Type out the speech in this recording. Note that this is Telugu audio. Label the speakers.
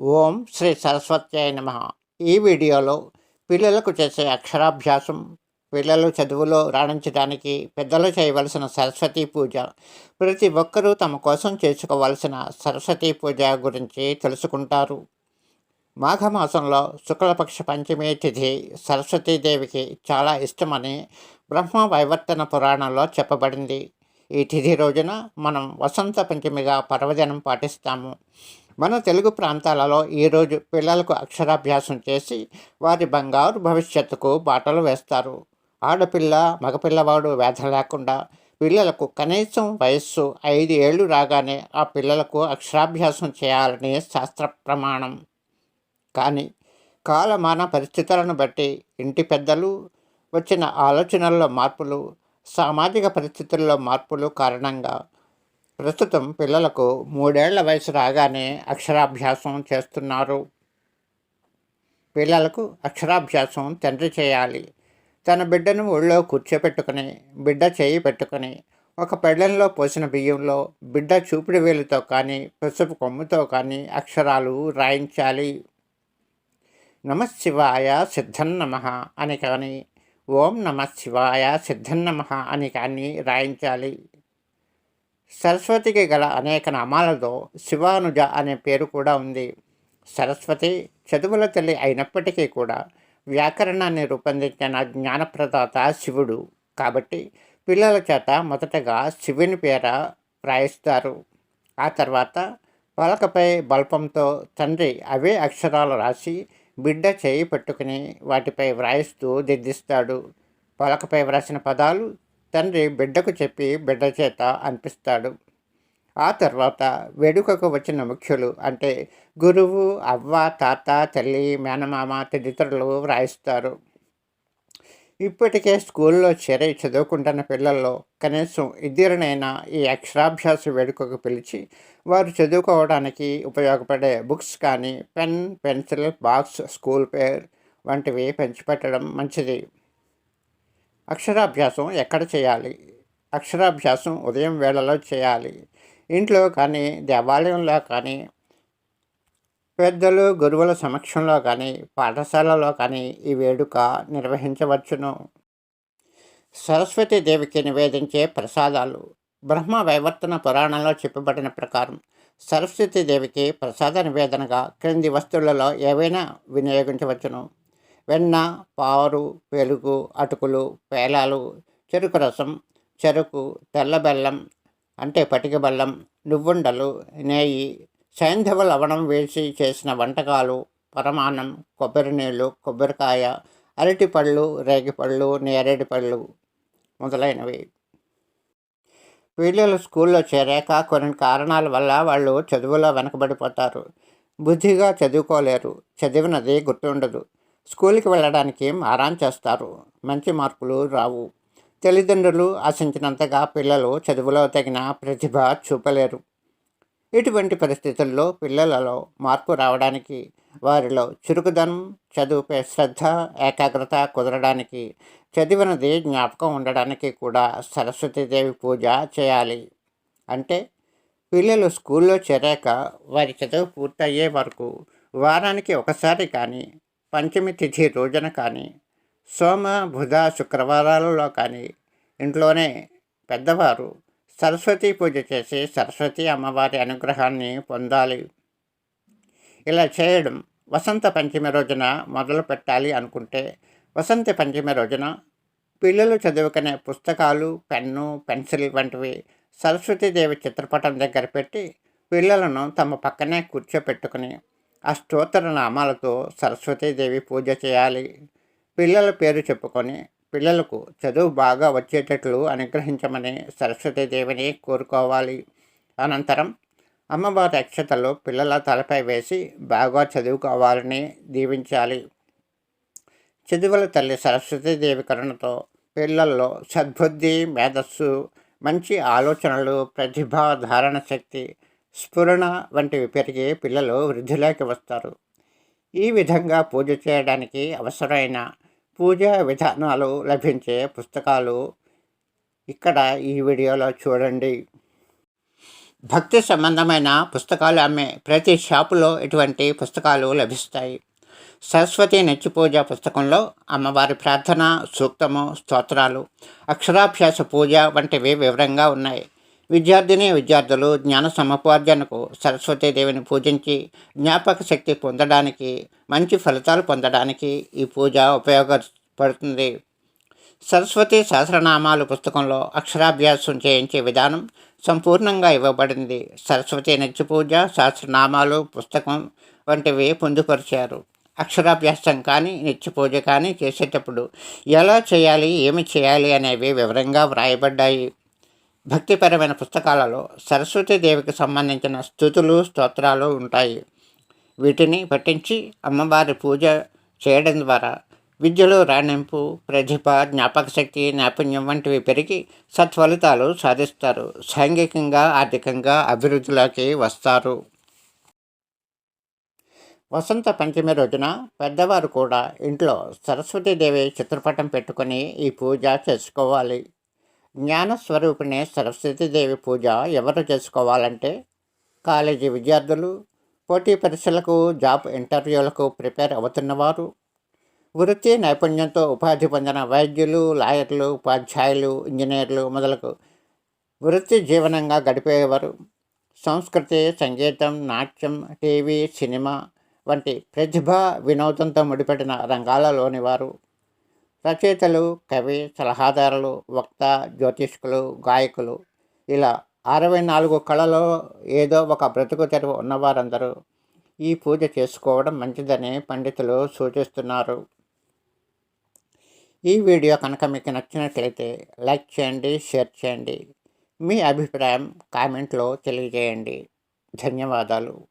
Speaker 1: ఓం శ్రీ సరస్వత్యాయ నమ. ఈ వీడియోలో పిల్లలకు చేసే అక్షరాభ్యాసం పిల్లలు చదువులో రాణించడానికి పెద్దలు చేయవలసిన సరస్వతీ పూజ ప్రతి ఒక్కరూ తమ కోసం చేసుకోవలసిన సరస్వతీ పూజ గురించి తెలుసుకుంటారు. మాఘమాసంలో శుక్లపక్ష పంచమి తిథి సరస్వతీదేవికి చాలా ఇష్టమని బ్రహ్మ వైవర్తన పురాణంలో చెప్పబడింది. ఈ తిథి రోజున మనం వసంత పంచమిగా పర్వదినం పాటిస్తాము. మన తెలుగు ప్రాంతాలలో ఈరోజు పిల్లలకు అక్షరాభ్యాసం చేసి వారి బంగారు భవిష్యత్తుకు బాటలు వేస్తారు. ఆడపిల్ల మగపిల్లవాడు వేధ లేకుండా పిల్లలకు కనీసం వయస్సు ఐదు ఏళ్ళు రాగానే ఆ పిల్లలకు అక్షరాభ్యాసం చేయాలని శాస్త్ర ప్రమాణం. కానీ కాలమాన పరిస్థితులను బట్టి ఇంటి పెద్దలు వచ్చిన ఆలోచనల్లో మార్పులు సామాజిక పరిస్థితుల్లో మార్పులు కారణంగా ప్రస్తుతం పిల్లలకు మూడేళ్ళ వయసు రాగానే అక్షరాభ్యాసం చేస్తున్నారు. పిల్లలకు అక్షరాభ్యాసం తండ్రి చేయాలి. తన బిడ్డను ఒళ్ళో కూర్చోపెట్టుకుని బిడ్డ చేయి పెట్టుకుని ఒక పెళ్ళంలో పోసిన బియ్యంలో బిడ్డ చూపిడి వేలుతో కానీ పసుపు కొమ్ముతో కానీ అక్షరాలు రాయించాలి. నమశివాయ సిద్ధన్నమ అని కానీ ఓం నమ శివాయ సిద్ధన్నమ అని కానీ రాయించాలి. సరస్వతికి గల అనేక నామాలతో శివానుజ అనే పేరు కూడా ఉంది. సరస్వతి చదువుల తల్లి అయినప్పటికీ కూడా వ్యాకరణాన్ని రూపొందించిన జ్ఞానప్రదాత శివుడు. కాబట్టి పిల్లల చేత మొదటగా శివుని పేర వ్రాయిస్తారు ఆ తర్వాత పలకపై బల్పంతో తండ్రి అవే అక్షరాలు రాసి బిడ్డ చేయి పట్టుకుని వాటిపై వ్రాయిస్తూ దిద్దిస్తాడు. పలకపై వ్రాసిన పదాలు తండ్రి బిడ్డకు చెప్పి బిడ్డ చేత అనిపిస్తాడు. ఆ తర్వాత వేడుకకు వచ్చిన ముఖ్యులు అంటే గురువు అవ్వ తాత తల్లి మేనమామ తదితరులు వ్రాయిస్తారు. ఇప్పటికే స్కూల్లో చేరి చదువుకుంటున్న పిల్లల్లో కనీసం ఇద్దరినైనా ఈ అక్షరాభ్యాస వేడుకకు పిలిచి వారు చదువుకోవడానికి ఉపయోగపడే బుక్స్ కానీ పెన్ పెన్సిల్ బాక్స్ స్కూల్ పేర్ వంటివి పెంచిపెట్టడం మంచిది. అక్షరాభ్యాసం ఎక్కడ చేయాలి? అక్షరాభ్యాసం ఉదయం వేళలో చేయాలి. ఇంట్లో కానీ దేవాలయంలో కానీ పెద్దలు గురువుల సమక్షంలో కానీ పాఠశాలలో కానీ ఈ వేడుక నిర్వహించవచ్చును. సరస్వతీదేవికి నివేదించే ప్రసాదాలు. బ్రహ్మ వైవర్తన పురాణంలో చెప్పబడిన ప్రకారం సరస్వతీదేవికి ప్రసాద నివేదనగా క్రింది వస్తువులలో ఏవైనా వినియోగించవచ్చును. వెన్న పారు పెరుగు అటుకులు పేలాలు చెరుకు రసం చెరుకు తెల్ల బెల్లం అంటే పటిక బెల్లం నువ్వుండలు నెయ్యి సైంధవ లవణం వేసి చేసిన వంటకాలు పరమాన్నం కొబ్బరి నీళ్ళు కొబ్బరికాయ అరటిపళ్ళు రేగిపళ్ళు నేరేడు పళ్ళు మొదలైనవి. పిల్లలు స్కూల్లో చేరాక కొన్ని కారణాల వల్ల వాళ్ళు చదువులో వెనకబడిపోతారు. బుద్ధిగా చదువుకోలేరు. చదివినది గుర్తుండదు. స్కూల్కి వెళ్ళడానికి ఆరాం చేస్తారు. మంచి మార్కులు రావు. తల్లిదండ్రులు ఆశించినంతగా పిల్లలు చదువులో తగిన ప్రతిభ చూపలేరు. ఇటువంటి పరిస్థితుల్లో పిల్లలలో మార్పు రావడానికి వారిలో చురుకుదనం చదువుపై శ్రద్ధ ఏకాగ్రత కుదరడానికి చదివినది జ్ఞాపకం ఉండడానికి కూడా సరస్వతీదేవి పూజ చేయాలి. అంటే పిల్లలు స్కూల్లో చేరాక వారి చదువు పూర్తయ్యే వరకు వారానికి ఒకసారి కానీ పంచమి తిథి రోజున కానీ సోమ బుధ శుక్రవారాలలో కానీ ఇంట్లోనే పెద్దవారు సరస్వతి పూజ చేసి సరస్వతి అమ్మవారి అనుగ్రహాన్ని పొందాలి. ఇలా చేయడం వసంత పంచమి రోజున మొదలు పెట్టాలి అనుకుంటే వసంత పంచమి రోజున పిల్లలు చదువుకునే పుస్తకాలు పెన్ను పెన్సిల్ వంటివి సరస్వతీదేవి చిత్రపటం దగ్గర పెట్టి పిల్లలను తమ పక్కనే కూర్చోపెట్టుకుని ఆ స్తోత్ర నామాలతో సరస్వతీదేవి పూజ చేయాలి. పిల్లల పేరు చెప్పుకొని పిల్లలకు చదువు బాగా వచ్చేటట్లు అనుగ్రహించమని సరస్వతీదేవిని కోరుకోవాలి. అనంతరం అమ్మవారి అక్షతలు పిల్లల తలపై వేసి బాగా చదువుకోవాలని దీవించాలి. చదువుల తల్లి సరస్వతీదేవి కరుణతో పిల్లల్లో సద్బుద్ధి మేధస్సు మంచి ఆలోచనలు ప్రతిభా ధారణ శక్తి స్ఫురణ వంటివి పెరిగి పిల్లలు వృద్ధిలోకి వస్తారు. ఈ విధంగా పూజ చేయడానికి అవసరమైన పూజా విధానాలు లభించే పుస్తకాలు ఇక్కడ ఈ వీడియోలో చూడండి. భక్తి సంబంధమైన పుస్తకాలు అమ్మే ప్రతి షాపులో ఇటువంటి పుస్తకాలు లభిస్తాయి. సరస్వతి నెచ్చి పూజ పుస్తకంలో అమ్మవారి ప్రార్థన సూక్తము స్తోత్రాలు అక్షరాభ్యాస పూజ వంటివి వివరంగా ఉన్నాయి. విద్యార్థిని విద్యార్థులు జ్ఞాన సముపార్జనకు సరస్వతీదేవిని పూజించి జ్ఞాపక శక్తి పొందడానికి మంచి ఫలితాలు పొందడానికి ఈ పూజ ఉపయోగపడుతుంది. సరస్వతి సహస్రనామాలు పుస్తకంలో అక్షరాభ్యాసం చేయించే విధానం సంపూర్ణంగా ఇవ్వబడింది. సరస్వతి నిత్య పూజ సహస్రనామాలు పుస్తకం వంటివి పొందుపరిచారు. అక్షరాభ్యాసం కానీ నిత్య పూజ కానీ చేసేటప్పుడు ఎలా చేయాలి ఏమి చేయాలి అనేవి వివరంగా వ్రాయబడ్డాయి. భక్తిపరమైన పుస్తకాలలో సరస్వతీదేవికి సంబంధించిన స్థుతులు స్తోత్రాలు ఉంటాయి. వీటిని పఠించి అమ్మవారి పూజ చేయడం ద్వారా విద్యలో రాణింపు ప్రతిభ జ్ఞాపక శక్తి నైపుణ్యం వంటివి పెరిగి సత్ఫలితాలు సాధిస్తారు. సాంఘికంగా ఆర్థికంగా అభివృద్ధిలోకి వస్తారు. వసంత పంచమి రోజున పెద్దవారు కూడా ఇంట్లో సరస్వతీదేవి చిత్రపటం పెట్టుకొని ఈ పూజ చేసుకోవాలి. జ్ఞానస్వరూపిణి సరస్వతీదేవి పూజ ఎవరు చేసుకోవాలంటే కాలేజీ విద్యార్థులు పోటీ పరీక్షలకు జాబ్ ఇంటర్వ్యూలకు ప్రిపేర్ అవుతున్నవారు. వృత్తి నైపుణ్యంతో ఉపాధి పొందిన వైద్యులు లాయర్లు ఉపాధ్యాయులు ఇంజనీర్లు మొదలకు వృత్తి జీవనంగా గడిపేవారు. సంస్కృతి సంగీతం నాట్యం టీవీ సినిమా వంటి ప్రతిభ వినోదంతో ముడిపడిన రంగాలలోని వారు. రచయితలు కవి సలహాదారులు వక్త జ్యోతిష్కులు గాయకులు ఇలా అరవై నాలుగు కళలో ఏదో ఒక బ్రతుకు తెరువు ఉన్నవారందరూ ఈ పూజ చేసుకోవడం మంచిదని పండితులు సూచిస్తున్నారు. ఈ వీడియో కనుక మీకు నచ్చినట్లయితే లైక్ చేయండి షేర్ చేయండి. మీ అభిప్రాయం కామెంట్లో తెలియజేయండి. ధన్యవాదాలు.